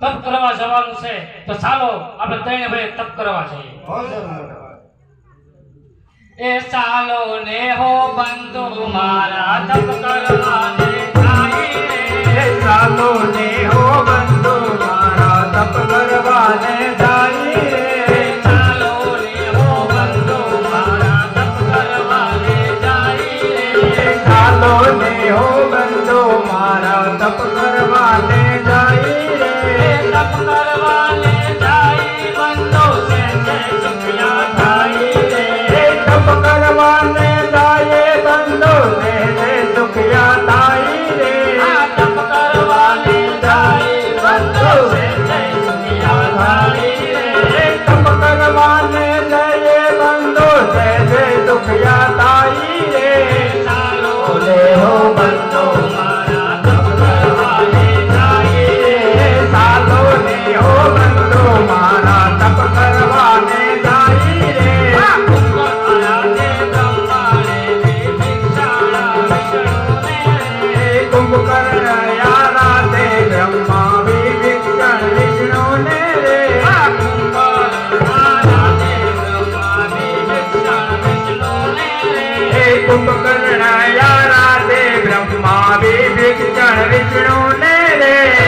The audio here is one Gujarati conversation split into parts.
તપ કરવા જવાનું છે તો ચાલો આપણે ત્રણે ભાઈ તપ કરવા જઈએ. એ ચાલો ને હો બંધુ મારા તપ કરવાને જાય ચાલો ને હો બંધુ મારા તપ કરવાને જાય ચાલો ને હો બંધુ મારા તપ કરવાને જાય ને બંધુ ને ને સુખિયા થાય રે આ તપ કરવાને જાય બંધુ રે. તપ કરવાને જય બંધુ ને ને સુખિયા હે કુંભકર્ણ યારા તે બ્રહ્મા વિભીષણ વિષ્ણુ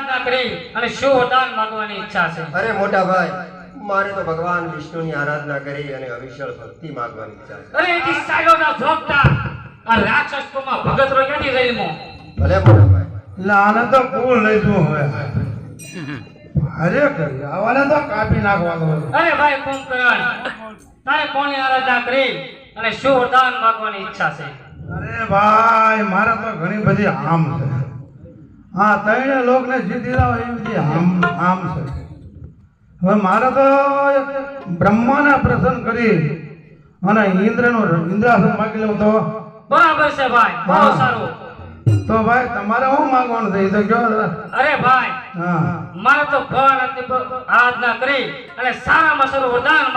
આરાધના કરી અને શું વરદાન માંગવાની ઈચ્છા છે. અરે મોટા ભાઈ મારે તો ભગવાન વિષ્ણુની આરાધના કરી અને અવિશળ ભક્તિ માંગવાની ઈચ્છા છે. અરે એથી સાયોના ભોગતા આ રાક્ષસ કુળમાં ભગત રો ક્યાંથી જન્મો ભલે મોટા ભાઈ. લાલ તો ફૂલ લઈ જો હવે અરે કરી આવાને તો કાપી નાખવાનો અરે ભાઈ કુંભકર્ણ તારે કોની આરાધના કરી અને શું વરદાન માંગવાની ઈચ્છા છે? અરે ભાઈ મારે તો ઘણી બધી આમ છે. હા ત્રણે લોકને જીતી લાવો એ બધી આમ આમ છે. હવે મારે તો બ્રહ્માને પ્રસન્ન કરી અને ઇન્દ્રનું ઇન્દ્રાસન માગી લઉં તો? બરાબર છે ભાઈ બહુ સારું. તો ભાઈ તમારે શું માંગવાનું છે? તો કહો અરે ભાઈ હા. મારે તો ભગવાન આરાધના કરી અને સારામાં સારું વરદાન